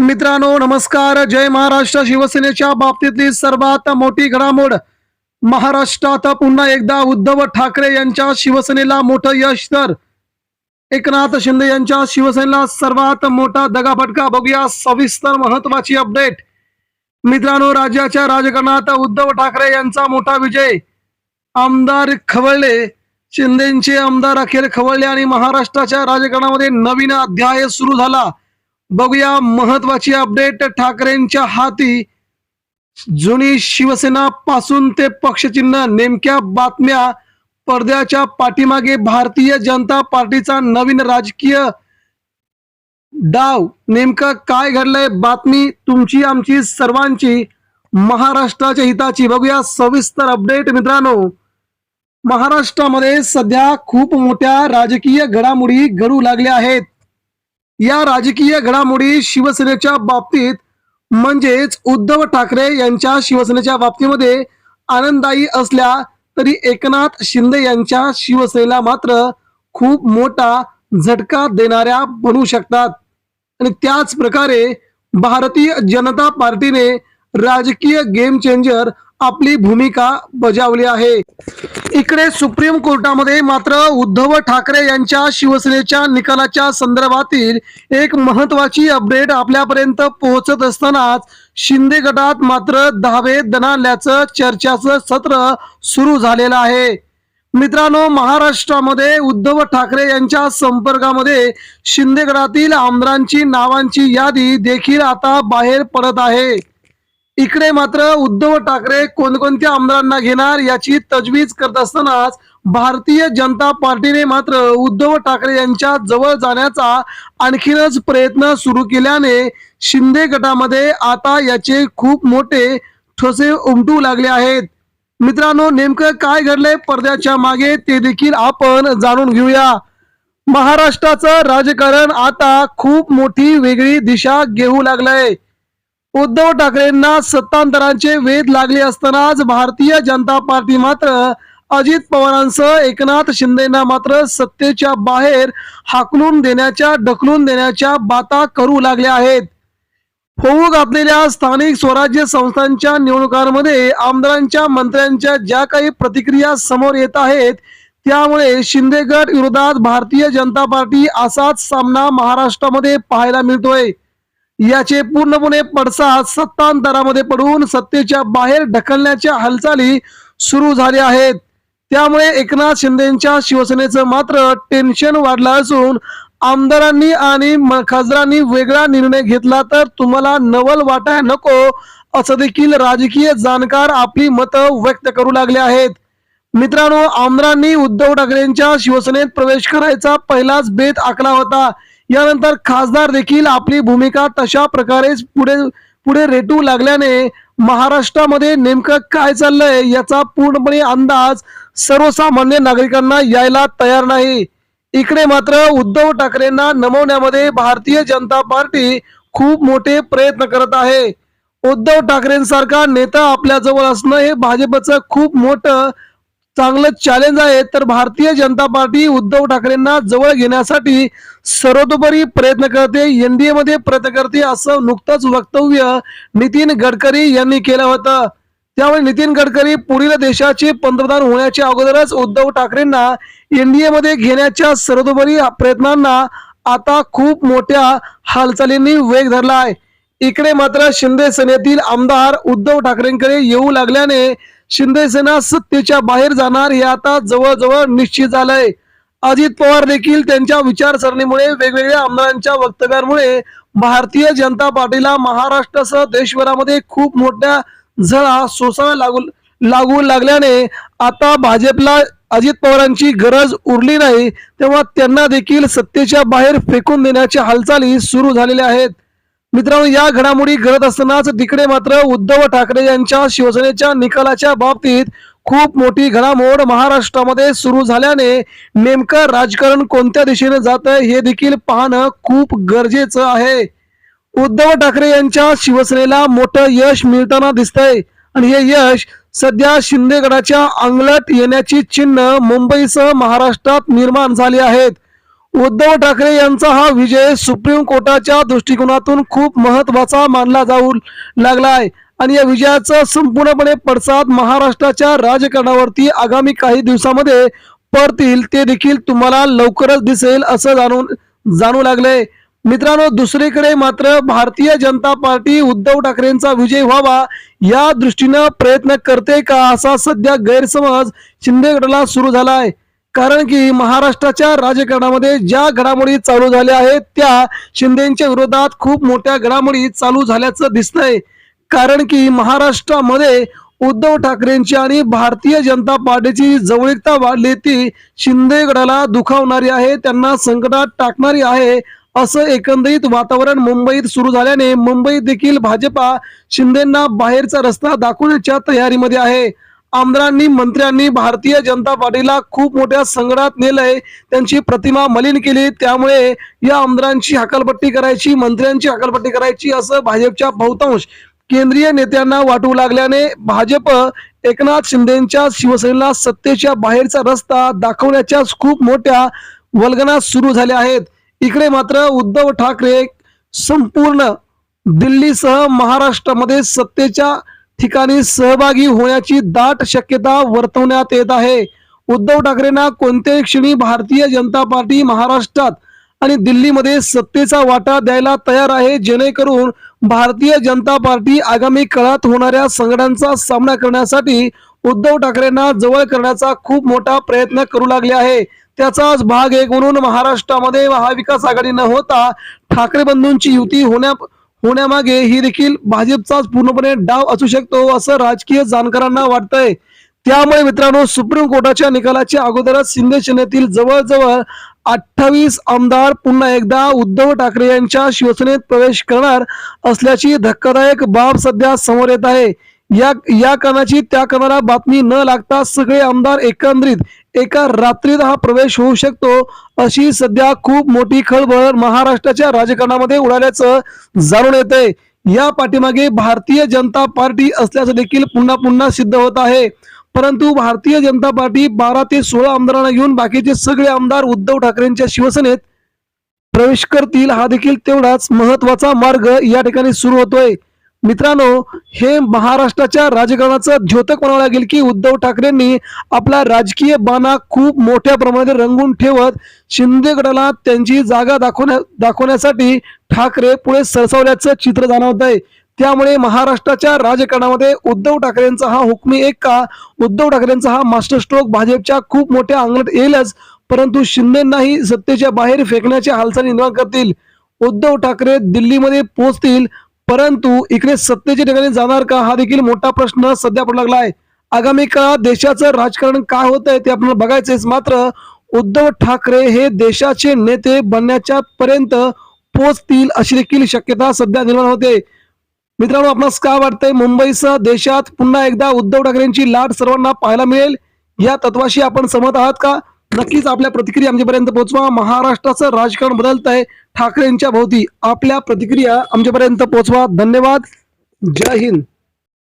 मित्रांनो नमस्कार. जय महाराष्ट्र. शिवसेनेच्या बाबतीतली सर्वात मोठी घडामोड महाराष्ट्रात पुन्हा एकदा उद्धव ठाकरे यांच्या शिवसेनेला मोठं यश तर एकनाथ शिंदे यांच्या शिवसेनेला सर्वात मोठा दगाफटका. बघूया सविस्तर महत्वाची अपडेट. मित्रांनो राज्याच्या राजकारणात उद्धव ठाकरे यांचा मोठा विजय. आमदार खवळले. शिंदेचे आमदार अखेर खवळले आणि महाराष्ट्राच्या राजकारणामध्ये नवीन अध्याय सुरू झाला. बघूया महत्वाची अपडेट ठाकरेंच्या हाती. जुनी शिवसेना पासून ते पक्षचिन्ह नेमक्या बातम्या. पडद्याच्या पाठीमागे भारतीय जनता पार्टीचा नवीन राजकीय डाव. नेमकं काय घडलंय? बातमी तुमची आमची सर्वांची. महाराष्ट्राच्या हिताची. बघूया सविस्तर अपडेट मित्रांनो. महाराष्ट्रामध्ये सध्या खूप मोठ्या राजकीय घडामोडी घडू लागल्या आहेत. या राजकीय घडामोडी शिवसेनेच्या बाबतीत म्हणजेच उद्धव ठाकरे यांच्या शिवसेनेच्या बाबतीमध्ये आनंददायी असल्या तरी एकनाथ शिंदे यांच्या शिवसेनेला मात्र खूप मोठा झटका देणाऱ्या बनू शकतात. आणि त्याच प्रकारे भारतीय जनता पार्टीने राजकीय गेम चेंजर आपली भूमिका बजावली आहे. इकडे सुप्रीम कोर्टामध्ये मात्र उद्धव ठाकरे यांच्या शिवसेनेच्या निकालाच्या संदर्भातील एक महत्वाची अपडेट आपल्यापर्यंत पोहोचत असतानाच शिंदे गटात मात्र दहावे दणाल्याचं चर्चाचं सत्र सुरू झालेलं आहे. मित्रांनो महाराष्ट्रामध्ये उद्धव ठाकरे यांच्या संपर्कामध्ये शिंदे गटातील आमदारांची नावांची यादी देखील आता बाहेर पडत आहे. इकडे मात्र उद्धव ठाकरे कोणकोणत्या आमदारांना घेणार याची तजवीज करत असतानाच भारतीय जनता पार्टीने मात्र उद्धव ठाकरे यांच्या जवळ जाण्याचा आणखीनच प्रयत्न सुरू केल्याने शिंदे गटामध्ये आता याचे खूप मोठे ठोसे उमटू लागले आहेत. मित्रांनो नेमकं काय घडलंय पडद्याच्या मागे ते देखील आपण जाणून घेऊया. महाराष्ट्राचं राजकारण आता खूप मोठी वेगळी दिशा घेऊ लागलंय. उद्धव ठाकरेंना सत्तांतरांचे वेध लागले असतानाच भारतीय जनता पार्टी मात्र अजित पवारांसह एकनाथ शिंदेना मात्र सत्तेच्या बाहेर हाकलून देण्याच्या ढकलून देण्याच्या बाता करू लागल्या आहेत. होऊ घातलेल्या स्थानिक स्वराज्य संस्थांच्या निवडणुकांमध्ये आमदारांच्या मंत्र्यांच्या ज्या काही प्रतिक्रिया समोर येत आहेत त्यामुळे शिंदे गट विरोधात भारतीय जनता पार्टी असाच सामना महाराष्ट्रामध्ये पाहायला मिळतोय. याचे पूर्णपणे पडसाद सत्तांतरामध्ये पडून सत्तेच्या बाहेर ढकलण्याच्या हालचाली सुरू झाल्या आहेत. त्यामुळे एकनाथ शिंदेच्या शिवसेनेचं मात्र टेन्शन वाढलं असून आमदारांनी आणि खासदारांनी वेगळा निर्णय घेतला तर तुम्हाला नवल वाटाय नको असं देखील राजकीय जाणकार आपली मतं व्यक्त करू लागले आहेत. मित्रांनो आमदारांनी उद्धव ठाकरेंच्या शिवसेनेत प्रवेश करायचा पहिलाच बेत आखला होता. यानंतर खासदार देखील आपली भूमिका तशा प्रकारेच पुढे पुढे रेटू लागल्याने महाराष्ट्रामध्ये नेमकं काय चाललंय याचा पूर्णपणे अंदाज सर्वसामान्य नागरिकांना यायला तयार नाही. इकडे मात्र उद्धव ठाकरेंना नमवण्यामध्ये भारतीय जनता पार्टी खूप मोठे प्रयत्न करत आहे. उद्धव ठाकरेंसारखा नेता आपल्या जवळ असणं हे भाजपचं खूप मोठं चांगलं चॅलेंज आहे. तर भारतीय जनता पार्टी उद्धव ठाकरेंना जवळ घेण्यासाठी सर्वतोपरी प्रयत्न करते. एनडीए मध्ये प्रयत्न करते असं नुकतंच वक्तव्य नितीन गडकरी यांनी केलं होतं. त्यामुळे नितीन गडकरी पुढील देशाचे पंतप्रधान होण्याच्या अगोदरच उद्धव ठाकरेंना एनडीए मध्ये घेण्याच्या सर्वतोपरी प्रयत्नांना आता खूप मोठ्या हालचालींनी वेग धरला आहे. इकडे मात्र शिंदे सेनेतील आमदार उद्धव ठाकरेंकडे येऊ लागल्याने शिंदे सेना सत्तेच्या बाहेर जाणार हे आता जवळजवळ निश्चित झालंय. अजित पवार देखील त्यांच्या विचारसरणीमुळे वेगवेगळ्या आमदारांच्या वक्तव्यांमुळे भारतीय जनता पार्टीला महाराष्ट्रासह देशभरामध्ये खूप मोठ्या झळा सोसाव्या लागू लागू लागल्याने आता भाजपला अजित पवारांची गरज उरली नाही तेव्हा त्यांना देखील सत्तेच्या बाहेर फेकून देण्याच्या हालचाली सुरू झालेल्या आहेत. मित्रांनो या घडामोडी घडत असतानाच तिकडे मात्र उद्धव ठाकरे यांच्या शिवसेनेच्या निकालाच्या बाबतीत खूप मोठी घडामोड महाराष्ट्रामध्ये सुरू झाल्याने नेमकं राजकारण कोणत्या दिशेने जात आहे हे देखील पाहणं खूप गरजेचं आहे. उद्धव ठाकरे यांच्या शिवसेनेला मोठं यश मिळताना दिसतंय आणि हे यश सध्या शिंदेगडाच्या अंगलट येण्याची चिन्ह मुंबईसह महाराष्ट्रात निर्माण झाली आहेत. उद्धव ठाकरे यांचा हा विजय सुप्रीम कोर्टाच्या दृष्टिकोनातून खूप महत्त्वाचा मानला जाऊ लागला आहे. आणि या विजयाचा संपूर्णपणे पडसाद महाराष्ट्राच्या राजकारणावरती आगामी काही दिवसामध्ये पडतील ते देखील तुम्हाला लवकरच दिसेल असं जाणून जाणू लागले. मित्रांनो दुसरीकडे मात्र भारतीय जनता पार्टी उद्धव ठाकरेंचा विजय व्हावा या दृष्टीनं प्रयत्न करते का असा सध्या गैरसमज शिंदे गटाला सुरू झाला आहे. कारण की महाराष्ट्राच्या राजकारणामध्ये ज्या घडामोडी चालू झाल्या आहेत त्या शिंदेच्या विरोधात खूप मोठ्या घडामोडी चालू झाल्याचं दिसतंय. कारण की महाराष्ट्रामध्ये उद्धव ठाकरेंची आणि भारतीय जनता पार्टीची जवळीकता वाढली ती शिंदेगडाला दुखावणारी आहे त्यांना संकटात टाकणारी आहे असं एकंदरीत वातावरण मुंबईत सुरू झाल्याने मुंबईत देखील भाजपा शिंदेना बाहेरचा रस्ता दाखवण्याच्या तयारीमध्ये आहे. आमदारांनी मंत्र्यांनी भारतीय जनता पार्टीला खूप मोठ्या संकटात नेलंय. त्यांची प्रतिमा मलिन केली. त्यामुळे या आमदारांची हकालपट्टी करायची मंत्र्यांची हकालपट्टी करायची असं भाजपच्या बहुतांश केंद्रीय नेत्यांना वाटू लागल्याने भाजप एकनाथ शिंदेच्या शिवसेनेला सत्तेच्या बाहेरचा रस्ता दाखवण्याच्या खूप मोठ्या वल्गना सुरू झाल्या आहेत. इकडे मात्र उद्धव ठाकरे संपूर्ण दिल्लीसह महाराष्ट्रामध्ये सत्तेच्या ठिकाणी सहभागी होण्याची दाट शक्यता वर्तवण्यात येत आहे. उद्धव ठाकरेंना कोणत्याही क्षणी भारतीय जनता पार्टी महाराष्ट्रात आणि दिल्लीमध्ये सत्तेचा वाटा द्यायला तयार आहे. जेणेकरून भारतीय जनता पार्टी आगामी काळात होणाऱ्या संघटनांचा सामना करण्यासाठी उद्धव ठाकरेंना जवळ करण्याचा खूप मोठा प्रयत्न करू लागले आहे. त्याचाच भाग एक म्हणून महाराष्ट्रामध्ये महाविकास आघाडी न होता. ठाकरे बंधूंची युती होण्या होण्यामागे ही देखील भाजपचाच पूर्णपणे डाव असू शकतो असं राजकीय जाणकारांना वाटतंय. त्यामुळे मित्रांनो सुप्रीम कोर्टाच्या निकालाच्या अगोदरच शिंदे सेनेतील जवळजवळ अठ्ठावीस आमदार पुन्हा एकदा उद्धव ठाकरे यांच्या शिवसेनेत प्रवेश करणार असल्याची धक्कादायक बाब सध्या समोर येत आहे. या या कानाची त्या कानाला बातमी न लागता सगळे आमदार एकंदरीत एका रात्रीत हा प्रवेश होऊ शकतो अशी सध्या खूप मोठी खळबळ महाराष्ट्राच्या राजकारणामध्ये उडाल्याचं जाणून येते या पाठीमागे भारतीय जनता पार्टी असल्याचं देखील पुन्हा पुन्हा सिद्ध होत आहे. परंतु भारतीय जनता पार्टी बारा ते सोळा आमदारांना घेऊन बाकीचे सगळे आमदार उद्धव ठाकरेंच्या शिवसेनेत प्रवेश करतील हा देखील तेवढाच महत्त्वाचा मार्ग या ठिकाणी सुरू होतोय. मित्रांनो हे महाराष्ट्राच्या राजकारणाचं द्योतक म्हणावं लागेल की उद्धव ठाकरेंनी आपला राजकीय बाणा खूप मोठ्या प्रमाणात रंगून ठेवत शिंदे गटाला त्यांची जागा दाखवण्या दाखवण्यासाठी ठाकरे पुढे सरसावल्याचं चित्र जाणवत आहे त्यामुळे महाराष्ट्राच्या राजकारणामध्ये उद्धव ठाकरेंचा हा हुकमी एक का उद्धव ठाकरेंचा हा मास्टर स्ट्रोक भाजपच्या खूप मोठ्या अंगणात येईलच परंतु शिंदेनाही सत्तेच्या बाहेर फेकण्याच्या हालचाली निर्माण करतील. उद्धव ठाकरे दिल्लीमध्ये पोहोचतील परंतु इकडे सत्तेच्या ठिकाणी जाणार का? हा देखील मोठा प्रश्न सध्या पडू लागला आहे. आगामी काळात देशाचं राजकारण काय होत आहे ते आपल्याला बघायचंच मात्र उद्धव ठाकरे हे देशाचे नेते बनण्याच्या पर्यंत पोहोचतील अशी देखील शक्यता सध्या निर्माण होते. मित्रांनो आपणास काय वाटतंय? मुंबईसह देशात पुन्हा एकदा उद्धव ठाकरेंची लाट सर्वांना पाहायला मिळेल? या तत्वाशी आपण सहमत आहात का? नक्कीच आपल्या प्रतिक्रिया आमच्यापर्यंत पोहोचवा. महाराष्ट्राचं राजकारण बदलत आहे ठाकरेंच्या भोवती आपल्या प्रतिक्रिया आमच्यापर्यंत पोहोचवा. धन्यवाद. जय हिंद.